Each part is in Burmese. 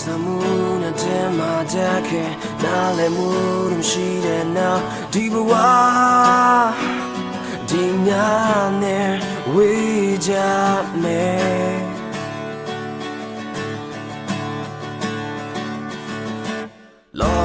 စမှုနဲ့တဲမှာတက်ခဲ့နားလည်မှုတို့မရှိတဲ့နောက်ဒီဘဝဒီညနဲ့ဝေးကြမယ်လော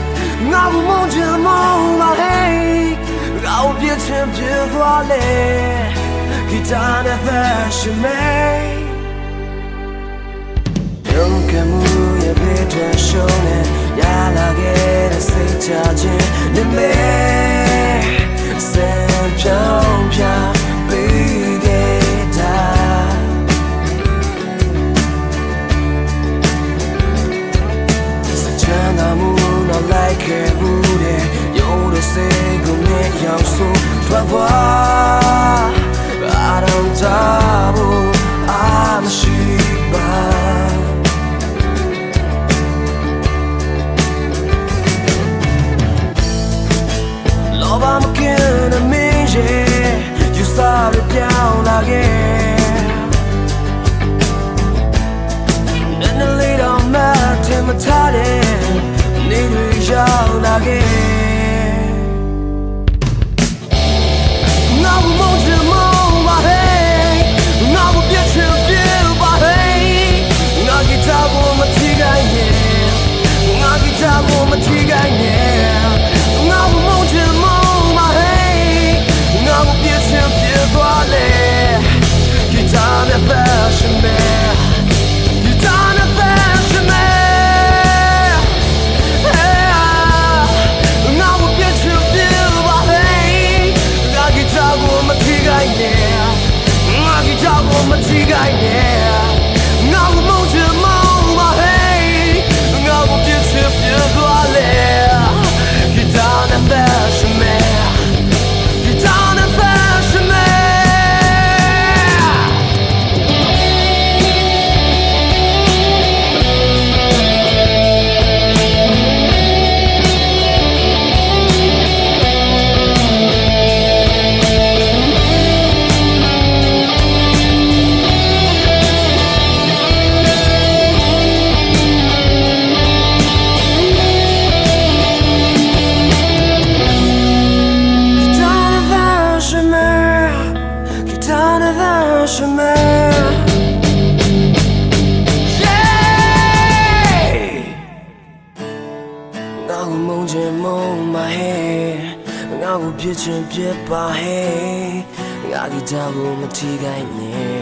ငါကိုမုန်းချင်မုန်းပါဟဲ့ငါကိုပြစ်ချင်ပြစ်ပါဟဲ့ငါဂီတာကိုမထိခိုက်နဲ့ငါဂီတာကိုမထိခိုက်နဲ့ငါကိုမုန်းချင်မုန်းပါဟဲ့ငါကိုပြစ်ချင်ပြစ်သွားလေဂီတာနဲ့ fashion made ရုံးကမှုရဲ့ဘေးထွက်ရှုံးနေရလာခဲ့တဲ့စိတ်ချခြင်းနေမဲစံပြောင်းပြပေး စိတ်ကိုမြဲရောက်ဆိုထွက်သွား I don't double I'm a sheep Love I'm again a minute You saw it down again And the lead on my Tim a toddy Need we shout again on my ပြစ်ချင်ပြစ်ပါဟဲ့ငါဒီတောင်ကိုမထီခိုင်းနဲ့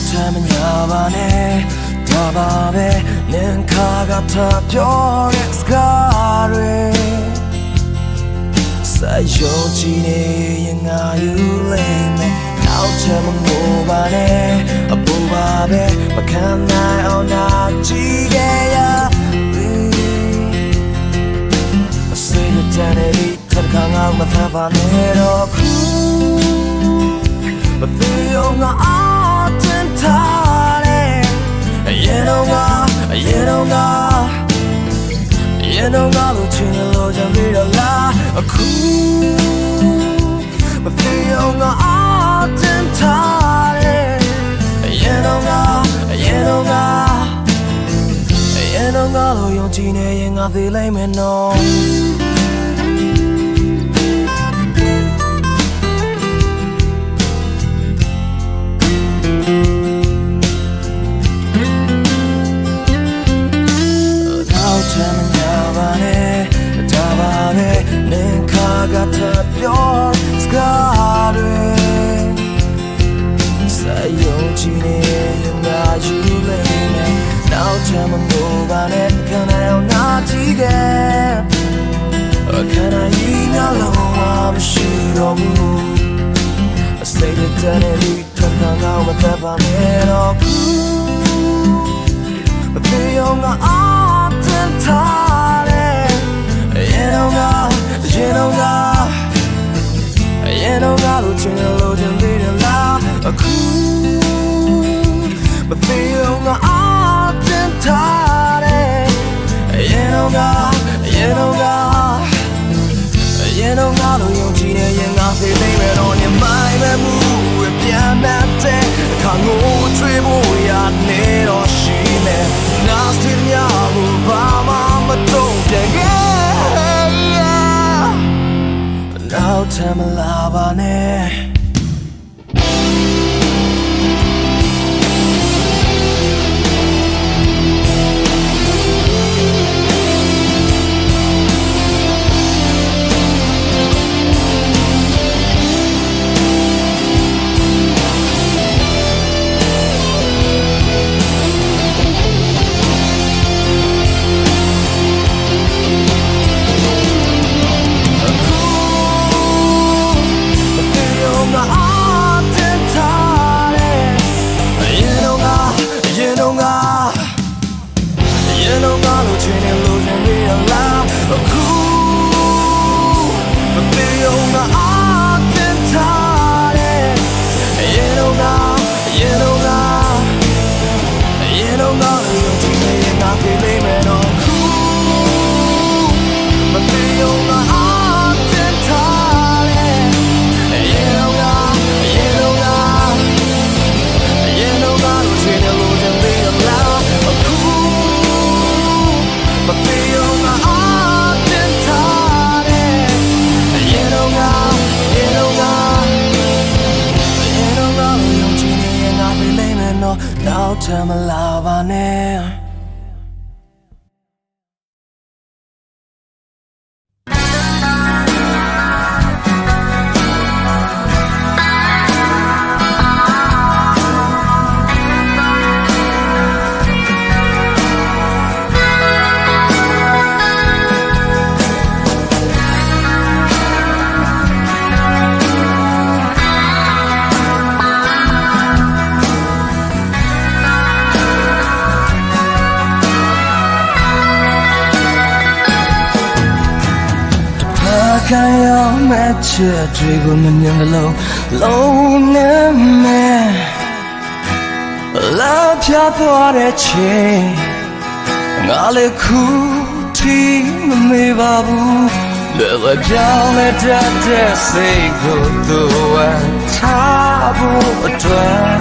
လောက်ထမ်းမညာပါနဲ့ဒါပါပဲနင်ခါကထပြောတဲ့စကားတွေဆက်ယုံကြည်နေရင်ငါယူလိမ့်မယ်နောက်ချင်မငိုပါနဲ့အပူပါပဲမခံနိုင်အောင်နာကြည့်ခဲ့ရအစိမ်းတန်တဲ့ဒီထပ်ခါငါမသပါနဲ့တော့ခုမသေးအောင်ငါအားတင် ထားတယ်အရင်တော့ငါအရင်တော့ငါရင်တော့ငါလိုချင်လို့ကြံပြီးတော့လားအခုမပြေအောင်ငါအားတင်ထားတယ်ရင်တော့ငါရင်တော့ငါရင်တော့ငါလိုယုံကြည်နေရင်ငါသေးလိုက်မယ်နော် ပဲလင်ခါကထပ်ပြောစကားတွေစာယုံကြည်နေရင်ငါယူလိမ့်မယ်နောက်ချမ်းမငိုပါနဲ့ခဏအောင်နာကြည့်ခဲ့အခဏကြီးငါလုံးဝမရှိတော့ဘူး I say the time and we turn on our whatever man or But they on the art and tare You know God, you know God You know God, who ching a load and lead a laugh A cool But they on the art and tare You know God, you know God ရင်တော့ငါတို့ယုံကြည်နေရင်ငါဖေးသိမ့်မယ်တော့ညမိုင်းပဲမှုဝပြန်တတ်တဲ့အခါငိုချွေးဖို့ ထမလာပါနဲ့ နောက် ဘာကရောမဲ့ချစ်တွေကိုမမြင်သလိုလုံးနဲ့မဲ့လာပြသွားတဲ့ချိန်ငါလည်းခုထိမမေ့ပါဘူးလွယ်လွယ်ပြောင်းလဲတတ်တဲ့စိတ်ကိုသူဝမ်းထားဖို့အတွက်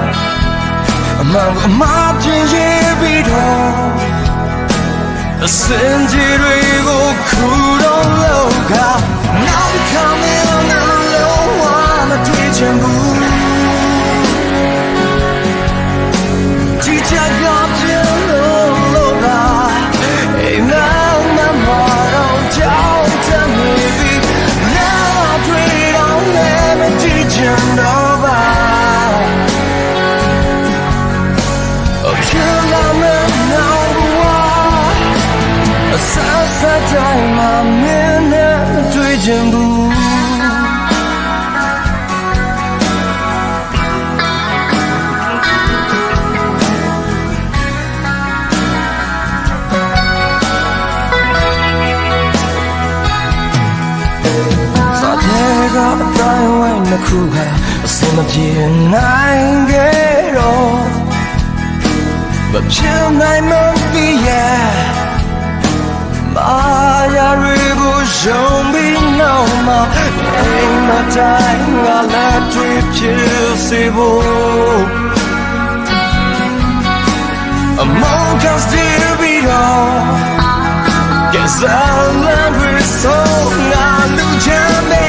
အမှန်အမှားပြင်ရပြီးတော့ အစင်ကြီးတွေကိုခူတော့လောကနောက်တစ်ခါမင်းနဲ့လုံးဝမတွေ့ချင်ဘူး ကအတိုင်းဝိုင်းနှစ်ခုဟာအစင်မပြေနိုင်ခဲ့တော့မဖြစ်နိုင်မပြီးရဲ့မာယာရီကိုရှုံးပြီးနောက်မှာအိမ်မတိုင်းငါလည်းတွေ့ဖြစ်စေဖို့ A monk can still be wrong Guess I'll never so now no jam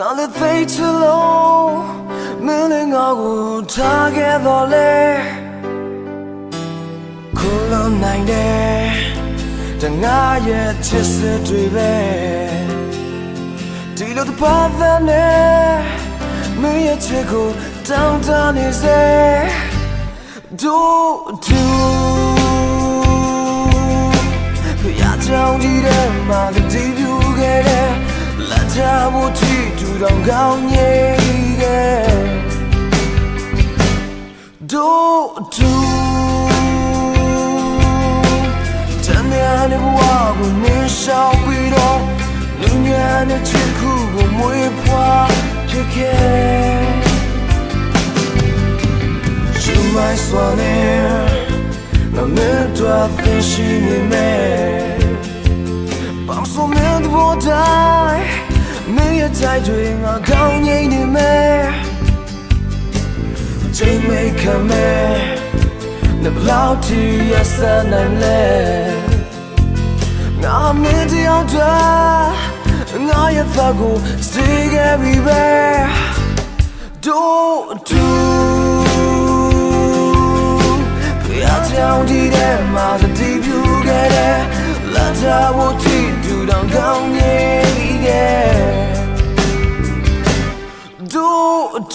ငါလည်းသိချလို့မင်းလည်းငါကိုထားခဲ့တော့လေခုလုံးနိုင်တယ်တငါရဲ့ချစ်စစ်တွေပဲဒီလိုတစ်ပတ်သက်နဲ့မင်းရဲ့ချစ်ကိုတောင်းတနေစေ do do ဖျားချောင်းကြီးတဲ့မှာတည်ပြူခဲ့တဲ့ လက်ချဖို့ချီတူတော်ကောင်းကြီးခဲ့ do do တန်ရတဲ့ဘဝကိုနေရှောင်ပြီးတော့လူညာနဲ့ချစ်ခုကိုမွေးဖွားဖြစ်ခဲ့ You might swan in La mentua fishy ni me Bao so men wo dai Me ya tai dui nga gao nyai ni me Jai me kame Ne blau ti ya sa nai le Nga me di ao da Nga ya fa go Stay everywhere Do do ဖျားချောင်းကြီးတဲ့မှာတည်ပြူခဲ့တဲ့လက်ချဖို့ချီတူတောင်ကောင်းကြီး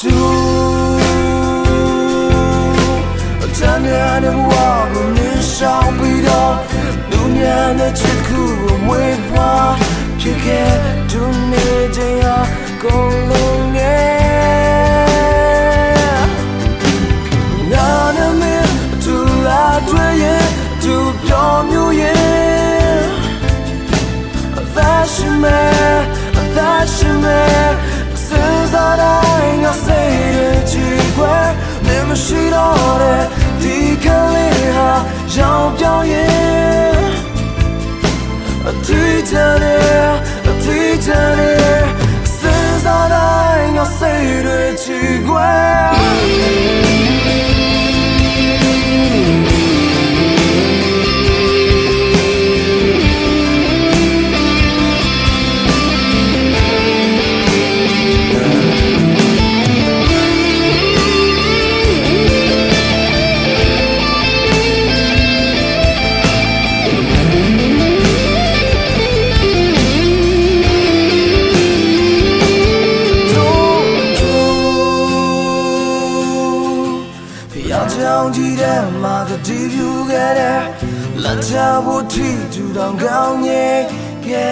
တူ Tanya ne wa ne ရှောင်ပြီးတော့လူများနဲ့ချစ်ခုကိုမွေးဖွားဖြစ်ခဲ့ဒုနေခြင်းဟာကုန်လုံးငယ်နာနာမင်းအတူလာတွေ့ရဲ့အတူပြောမျိုးရဲ့ ချီ မှာတတိပြုခဲ့တဲ့လက်ချဖို့ထီထူတောင်ကောင်းရဲ့ကဲ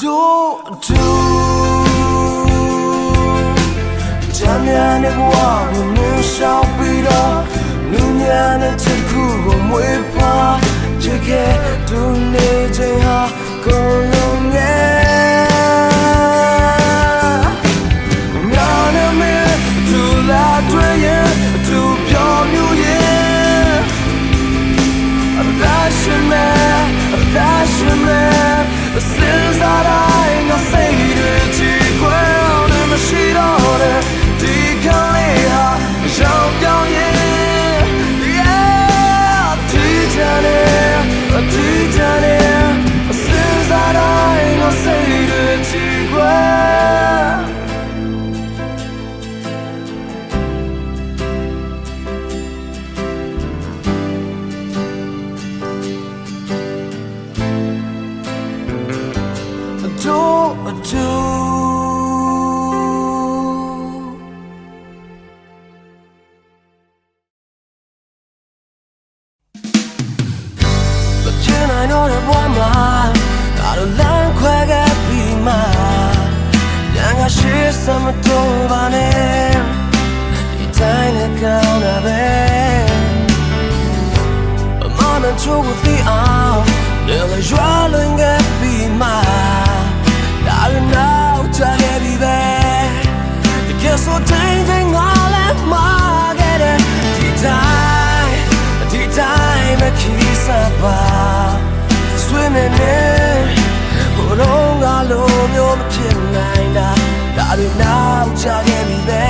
ဒိုဒူချမ်းမြေနဲ့ဘဝကိုမြင်ရှောင်ပြီးတော့လူများနဲ့ချစ်ခုကိုမွေးဖွားချစ်ခဲ့သူနေခြင်းဟာကိုယ်လုံးငယ် can I know that one more? Got a land quick at be mine. Young I share some door on it. You tiny count of it. I'm on a tour with the arm. Nearly drawing at be mine. Now you know, Johnny be there. You get so changing all at my get it. Tea-time, tea-time, a kiss up. Swimming in. ဘုရုံးကလိုမျိုးမဖြစ်နိုင်တာဒါတွေနောက်ချခဲ့ပြီပဲ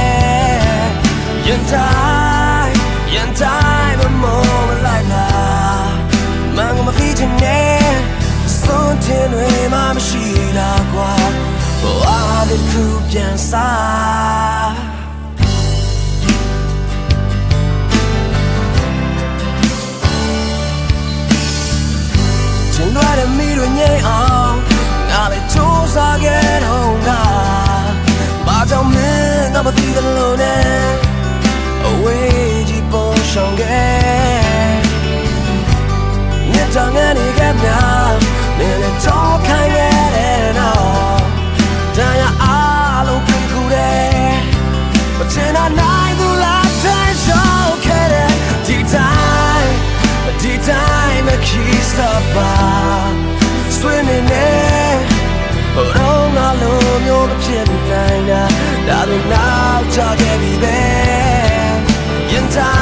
ရင်တိုင်းရင်တိုင်းမမောမလိုက်တာမန်ကမသိချင်နဲ့စွန့်တင်တွေမှမရှိတာကွာဘဝတစ်ခုပြန်စား မိတို့ငြိမ်အောင်ငါလည်းစူးစမ်းခဲ့တော့ငါဘာကြောင့်မင်းငါမသိတယ်လို့နဲ့အဝေးကြီးပေါ်ရှောင်ခဲ့မြတ်တောင်ငယ်နေခဲ့မြာမင်းလည်းတော့ခိုင်းခဲ့တဲ့တော့တရားအားလုံးပြခုတဲ့မချင်တာနိုင်သူလားတဲ့ရှောင်ခဲ့တဲ့ဒီတိုင်းဒီတိုင်းမခီးစပါဆွေး နေနေဘုံငါလိုမျိုးမဖြစ်နိုင်တာဒါတို့နောက်ချခဲ့ပြီပဲရင်တို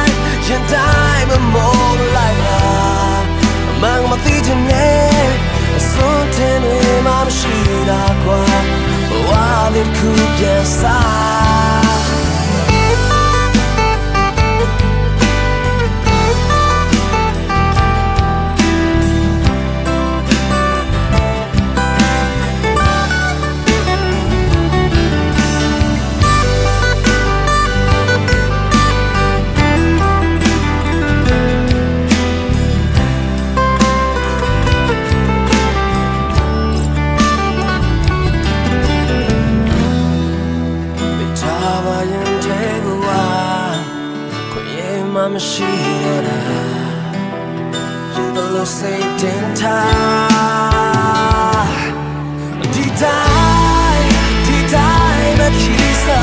င်းရင်တိုင်းမမောလိုက်ပါအမှန်မသိချင်နဲ့အစွန်းတင်နေမှမရှိတာကွာဘဝလေးခုပြန်စား ထားဒီ